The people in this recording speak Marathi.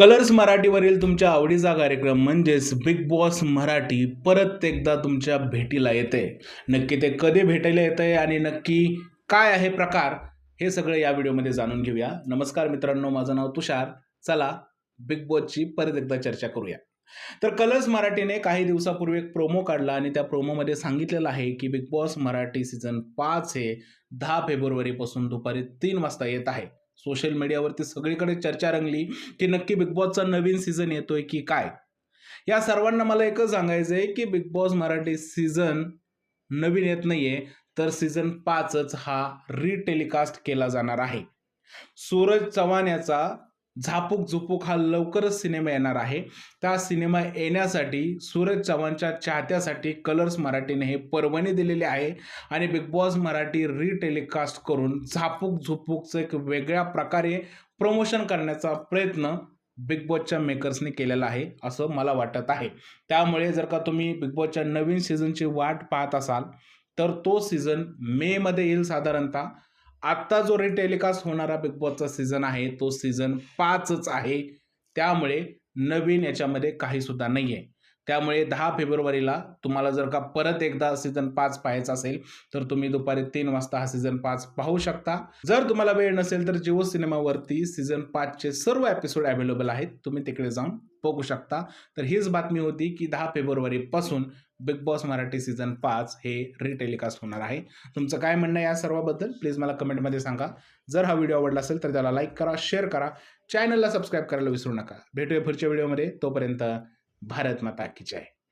कलर्स मराठीवरील तुमच्या आवडीचा कार्यक्रम म्हणजेच बिग बॉस मराठी परत एकदा तुमच्या भेटीला येते. नक्की ते कधी भेटायला येत आहे आणि नक्की काय आहे प्रकार हे सगळं या व्हिडिओमध्ये जाणून घेऊया. नमस्कार मित्रांनो माझं नाव तुषार. चला बिग बॉसची परत एकदा चर्चा करूया. तर कलर्स मराठीने काही दिवसापूर्वी एक प्रोमो काढला आणि त्या प्रोमोमध्ये सांगितलेलं आहे की बिग बॉस मराठी सीझन पाच हे दहा फेब्रुवारीपासून दुपारी तीन वाजता येत आहे. सोशल मीडियावरती सगळीकडे चर्चा रंगली की नक्की बिग बॉसचा नवीन सीझन येतोय की काय? या सर्वांना मला एकच सांगायचं आहे की बिग बॉस मराठी सीझन नवीन येत नाहीये तर सीझन पाचच हा रिटेलिकास्ट केला जाणार आहे. सूरज चव्हाण याचा झापूक झुपूक हा लवकरच सिनेमा येणार आहे. त्या सिनेमा येण्यासाठी सूरज चव्हाणच्या चाहत्यासाठी कलर्स मराठीने हे परवाने दिलेले आहे आणि बिग बॉस मराठी रिटेलिकास्ट करून झापूक झुपूकचं एक वेगळ्या प्रकारे प्रमोशन करण्याचा प्रयत्न बिग बॉसच्या मेकर्सने केलेला आहे असं मला वाटत आहे. त्यामुळे जर का तुम्ही बिग बॉसच्या नवीन सीझनची वाट पाहत असाल तर तो सीझन मेमध्ये येईल साधारणतः. आत्ता जो रिटेलिकास्ट होणारा बिग बॉसचा सीझन आहे तो सीझन पाचच आहे. त्यामुळे नवीन याच्यामध्ये काही सुद्धा नाही आहे त्यामुळे दहा फेब्रुवारीला तुम्हाला जर का परत एकदा सीझन पाच पाहायचा असेल तर तुम्ही दुपारी तीन वाजता हा सीझन पाच पाहू शकता. जर तुम्हाला वेळ नसेल तर जिओ सिनेमावरती सीझन पाचचे सर्व एपिसोड अवेलेबल आहेत. तुम्ही तिकडे जाऊन बघू शकता. तर हीच बातमी होती की दहा फेब्रुवारीपासून बिग बॉस मराठी सीझन पाच हे रिटेलिकास्ट होणार आहे. तुमचं काय म्हणणं आहे या सर्वाबद्दल? प्लीज मला कमेंटमध्ये सांगा. जर हा व्हिडिओ आवडला असेल तर त्याला लाईक करा शेअर करा. चॅनलला सबस्क्राईब करायला विसरू नका. भेटूया पुढच्या व्हिडिओमध्ये तोपर्यंत भारत माता की जय.